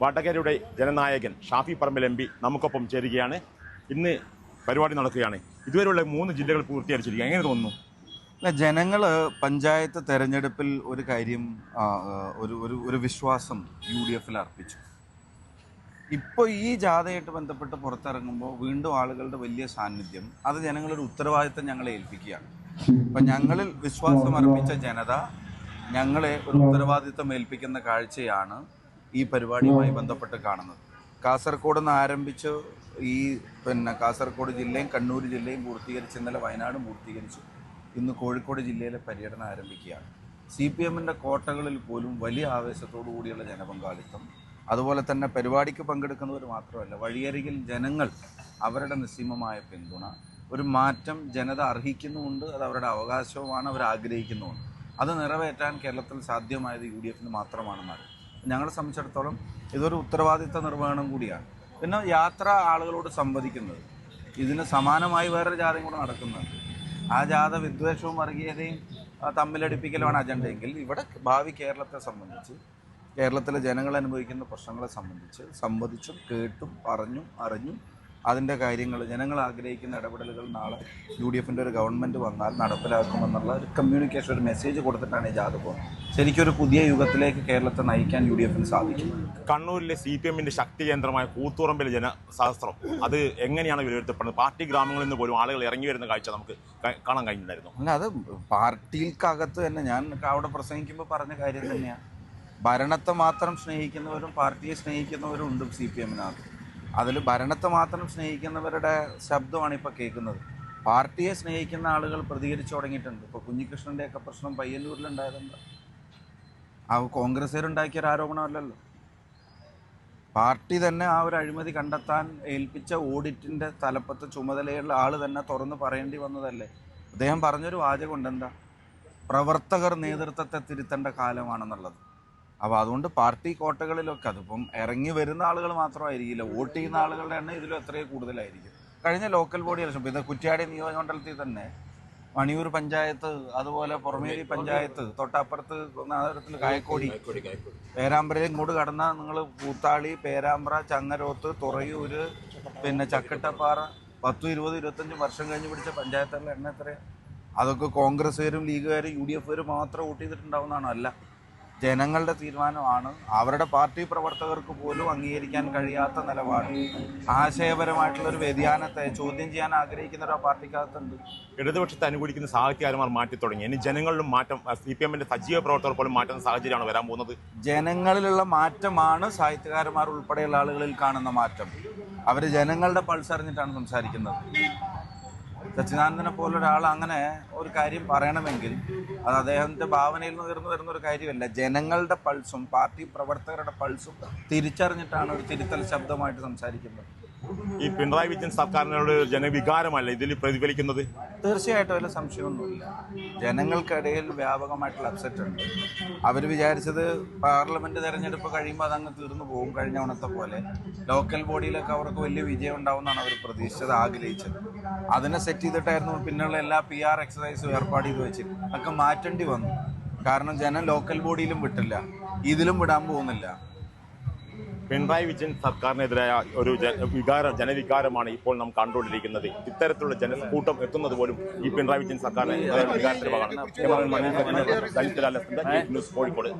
വടകരയുടെ ജനനായകൻ Shafi Parambil M P നമുക്കൊപ്പം ചേരുകയാണ്. ഇന്ന് പരിപാടി നടക്കുകയാണ്. ഇതുവരെയുള്ള മൂന്ന് ജില്ലകൾ പൂർത്തീകരിച്ചിരിക്കുക എങ്ങനെ തോന്നുന്നു? അല്ല ജനങ്ങൾ പഞ്ചായത്ത് തെരഞ്ഞെടുപ്പിൽ ഒരു കാര്യം ഒരു ഒരു ഒരു വിശ്വാസം യു ഡി എഫിൽ അർപ്പിച്ചു. ഇപ്പോൾ ഈ ജാഥയായിട്ട് ബന്ധപ്പെട്ട് പുറത്തിറങ്ങുമ്പോൾ വീണ്ടും ആളുകളുടെ വലിയ സാന്നിധ്യം അത് ജനങ്ങളൊരു ഉത്തരവാദിത്തം ഞങ്ങളെ ഏൽപ്പിക്കുകയാണ്. അപ്പം ഞങ്ങളിൽ വിശ്വാസം അർപ്പിച്ച ജനത ഞങ്ങളെ ഒരു ഉത്തരവാദിത്തം ഏൽപ്പിക്കുന്ന കാഴ്ചയാണ് ഈ പരിപാടിയുമായി ബന്ധപ്പെട്ട് കാണുന്നത്. കാസർഗോഡ് നിന്ന് ആരംഭിച്ച് ഈ പിന്നെ കാസർഗോഡ് ജില്ലയും കണ്ണൂർ ജില്ലയും പൂർത്തീകരിച്ച് ഇന്നലെ വയനാടും പൂർത്തീകരിച്ചു. ഇന്ന് കോഴിക്കോട് ജില്ലയിലെ പര്യടനം ആരംഭിക്കുകയാണ്. സി പി എമ്മിന്റെ കോട്ടകളിൽ പോലും വലിയ ആവേശത്തോടു കൂടിയുള്ള ജനപങ്കാളിത്തം അതുപോലെ തന്നെ പരിപാടിക്ക് പങ്കെടുക്കുന്നവർ മാത്രമല്ല വഴിയരികിൽ ജനങ്ങൾ അവരുടെ നിസ്സീമമായ പിന്തുണ ഒരു മാറ്റം ജനത അർഹിക്കുന്നുമുണ്ട് അത് അവരുടെ അവകാശവുമാണ് അവർ ആഗ്രഹിക്കുന്നുമുണ്ട്. അത് നിറവേറ്റാൻ കേരളത്തിൽ സാധ്യമായത് യു ഡി എഫിന് മാത്രമാണെന്നാണ്. ഞങ്ങളെ സംബന്ധിച്ചിടത്തോളം ഇതൊരു ഉത്തരവാദിത്ത നിർവഹണം കൂടിയാണ്. പിന്നെ യാത്ര ആളുകളോട് സംവദിക്കുന്നത്. ഇതിന് സമാനമായി വേറൊരു ജാഥയും കൂടെ നടക്കുന്നുണ്ട്. ആ ജാഥ വിദ്വേഷവും വർഗീയതയും തമ്മിലടിപ്പിക്കലുമാണ് അജണ്ടയെങ്കിൽ ഇവിടെ ഭാവി കേരളത്തെ സംബന്ധിച്ച് കേരളത്തിലെ ജനങ്ങൾ അനുഭവിക്കുന്ന പ്രശ്നങ്ങളെ സംബന്ധിച്ച് സംവദിച്ചും കേട്ടും പറഞ്ഞും അറിഞ്ഞും അതിന്റെ കാര്യങ്ങൾ ജനങ്ങൾ ആഗ്രഹിക്കുന്ന ഇടപെടലുകൾ നാളെ യു ഡി എഫിന്റെ ഒരു ഗവൺമെന്റ് വന്നാൽ നടപ്പിലാക്കുമെന്നുള്ള ഒരു കമ്മ്യൂണിക്കേഷൻ ഒരു മെസ്സേജ് കൊടുത്തിട്ടാണ് ഈ ജാഥ പോകുന്നത്. ശരിക്കൊരു പുതിയ യുഗത്തിലേക്ക് കേരളത്തെ നയിക്കാൻ യു ഡി എഫിന് സാധിക്കും. കണ്ണൂരിലെ സി പി എമ്മിന്റെ ശക്തി കേന്ദ്രമായ കൂത്തുറമ്പിലെ ജനസഹസ്രം. അത് എങ്ങനെയാണ് വിലയിരുത്തപ്പെടുന്നത്? പാർട്ടി ഗ്രാമങ്ങളിൽ നിന്ന് പോലും ആളുകൾ ഇറങ്ങി വരുന്ന കാഴ്ച നമുക്ക് കാണാൻ കഴിഞ്ഞിട്ടുണ്ടായിരുന്നു. അല്ല അത് പാർട്ടിക്കകത്ത് തന്നെ ഞാൻ അവിടെ പ്രസംഗിക്കുമ്പോൾ പറഞ്ഞ കാര്യം തന്നെയാണ് ഭരണത്തെ മാത്രം സ്നേഹിക്കുന്നവരും പാർട്ടിയെ സ്നേഹിക്കുന്നവരും ഉണ്ട് സി പി എമ്മിനകത്ത്. അതിൽ ഭരണത്തെ മാത്രം സ്നേഹിക്കുന്നവരുടെ ശബ്ദമാണ് ഇപ്പോൾ കേൾക്കുന്നത്. പാർട്ടിയെ സ്നേഹിക്കുന്ന ആളുകൾ പ്രതികരിച്ചു തുടങ്ങിയിട്ടുണ്ട്. ഇപ്പോൾ കുഞ്ഞികൃഷ്ണന്റെയൊക്കെ പ്രശ്നം പയ്യന്നൂരിലുണ്ടായതുണ്ട് ആ കോൺഗ്രസ്സുകാരുണ്ടാക്കിയൊരു ആരോപണമല്ലല്ലോ പാർട്ടി തന്നെ ആ ഒരു അഴിമതി കണ്ടെത്താൻ ഏൽപ്പിച്ച ഓഡിറ്റിന്റെ തലപ്പത്ത് ചുമതലയുള്ള ആൾ തന്നെ തുറന്ന് പറയേണ്ടി വന്നതല്ലേ? അദ്ദേഹം പറഞ്ഞൊരു വാചകമുണ്ട് എന്താ? പ്രവർത്തകർ നേതൃത്വത്തെ തിരുത്തേണ്ട കാലമാണെന്നുള്ളത്. അപ്പോൾ അതുകൊണ്ട് പാർട്ടി കോട്ടകളിലൊക്കെ അതിപ്പം ഇറങ്ങി വരുന്ന ആളുകൾ മാത്രമായിരിക്കില്ല. വോട്ട് ചെയ്യുന്ന ആളുകളുടെ എണ്ണം ഇതിലും എത്രയോ കൂടുതലായിരിക്കും. കഴിഞ്ഞ ലോക്കൽ ബോഡി ഇലക്ഷൻ ഇത് കുറ്റ്യാടി നിയോജകമണ്ഡലത്തിൽ തന്നെ മണിയൂർ പഞ്ചായത്ത് അതുപോലെ പുറമേരി പഞ്ചായത്ത് തൊട്ടപ്പുറത്ത് നഗരത്തിൽ കായക്കോടി പേരാമ്പ്രയിൽ ഇങ്ങോട്ട് കടന്നാൽ നിങ്ങൾ പൂത്താളി പേരാമ്പ്ര ചങ്ങരോത്ത് തുറയൂര് പിന്നെ ചക്കട്ടപ്പാറ പത്തും ഇരുപത് ഇരുപത്തഞ്ച് വർഷം കഴിഞ്ഞ് പിടിച്ച പഞ്ചായത്തുകളുടെ എണ്ണം എത്രയാണ് അതൊക്കെ കോൺഗ്രസ്സുകാരും ലീഗുകാരും യു ഡി എഫുകാരും മാത്രം വോട്ട് ചെയ്തിട്ടുണ്ടാവുന്നതാണോ? അല്ല. ജനങ്ങളുടെ തീരുമാനമാണ്. അവരുടെ പാർട്ടി പ്രവർത്തകർക്ക് പോലും അംഗീകരിക്കാൻ കഴിയാത്ത നിലപാട്. ആശയപരമായിട്ടുള്ള ഒരു വ്യതിയാനത്തെ ചോദ്യം ചെയ്യാൻ ആഗ്രഹിക്കുന്ന ഒരു പാർട്ടിക്കകത്തുണ്ട്. ഇടതുപക്ഷത്തെ അനുകൂലിക്കുന്ന സാഹിത്യകാരന്മാർ മാറ്റി തുടങ്ങി ഇനി ജനങ്ങളിലും മാറ്റം സി പി എമ്മിന്റെ സജീവ പ്രവർത്തകർ പോലും മാറ്റുന്ന സാഹചര്യമാണ് വരാൻ പോകുന്നത്. ജനങ്ങളിലുള്ള മാറ്റമാണ് സാഹിത്യകാരന്മാർ ഉൾപ്പെടെയുള്ള ആളുകളിൽ കാണുന്ന മാറ്റം. അവർ ജനങ്ങളുടെ പൾസ് അറിഞ്ഞിട്ടാണ് സംസാരിക്കുന്നത്. സച്ചിദാനന്ദനെ പോലൊരാൾ അങ്ങനെ ഒരു കാര്യം പറയണമെങ്കിൽ അത് അദ്ദേഹത്തിന്റെ ഭാവനയിൽ നിന്ന് ഉയർന്നു വരുന്ന ഒരു കാര്യമല്ല. ജനങ്ങളുടെ പൾസും പാർട്ടി പ്രവർത്തകരുടെ പൾസും തിരിച്ചറിഞ്ഞിട്ടാണ് ഒരു തിരുത്തൽ ശബ്ദമായിട്ട് സംസാരിക്കുന്നത്. ഈ പിണറായി വിജയൻ സർക്കാരിനോട് ജനവികാരമല്ല ഇതിൽ പ്രതിഫലിക്കുന്നത്? തീർച്ചയായിട്ടും അതിൽ സംശയമൊന്നുമില്ല. ജനങ്ങൾക്കിടയിൽ വ്യാപകമായിട്ടുള്ള അപ്സെറ്റ് ഉണ്ട്. അവർ വിചാരിച്ചത് പാർലമെന്റ് തെരഞ്ഞെടുപ്പ് കഴിയുമ്പോൾ അതങ്ങ് തീർന്നു പോകും കഴിഞ്ഞ ഓണത്തെ പോലെ. ലോക്കൽ ബോഡിയിലൊക്കെ അവർക്ക് വലിയ വിജയം ഉണ്ടാവും എന്നാണ് അവർ പ്രതീക്ഷിച്ചത് ആഗ്രഹിച്ചത്. അതിനെ സെറ്റ് ചെയ്തിട്ടായിരുന്നു പിന്നെയുള്ള എല്ലാ പി ആർ എക്സസൈസും ഏർപ്പാട് ചെയ്ത് വെച്ചിട്ട് അതൊക്കെ മാറ്റേണ്ടി വന്നു. കാരണം ജനം ലോക്കൽ ബോഡിയിലും വിട്ടില്ല. ഇതിലും വിടാൻ പോകുന്നില്ല. പിണറായി വിജയൻ സർക്കാരിനെതിരായ ഒരു വികാരം ജനവികാരമാണ് ഇപ്പോൾ നാം കണ്ടുകൊണ്ടിരിക്കുന്നത്. ഇത്തരത്തിലുള്ള ജനക്കൂട്ടം എത്തുന്നത് പോലും ഈ പിണറായി വിജയൻ സർക്കാരിനെ വികാരത്തിന്റെ ഭാഗമാണ് ന്യൂസ് കോഴിക്കോട്.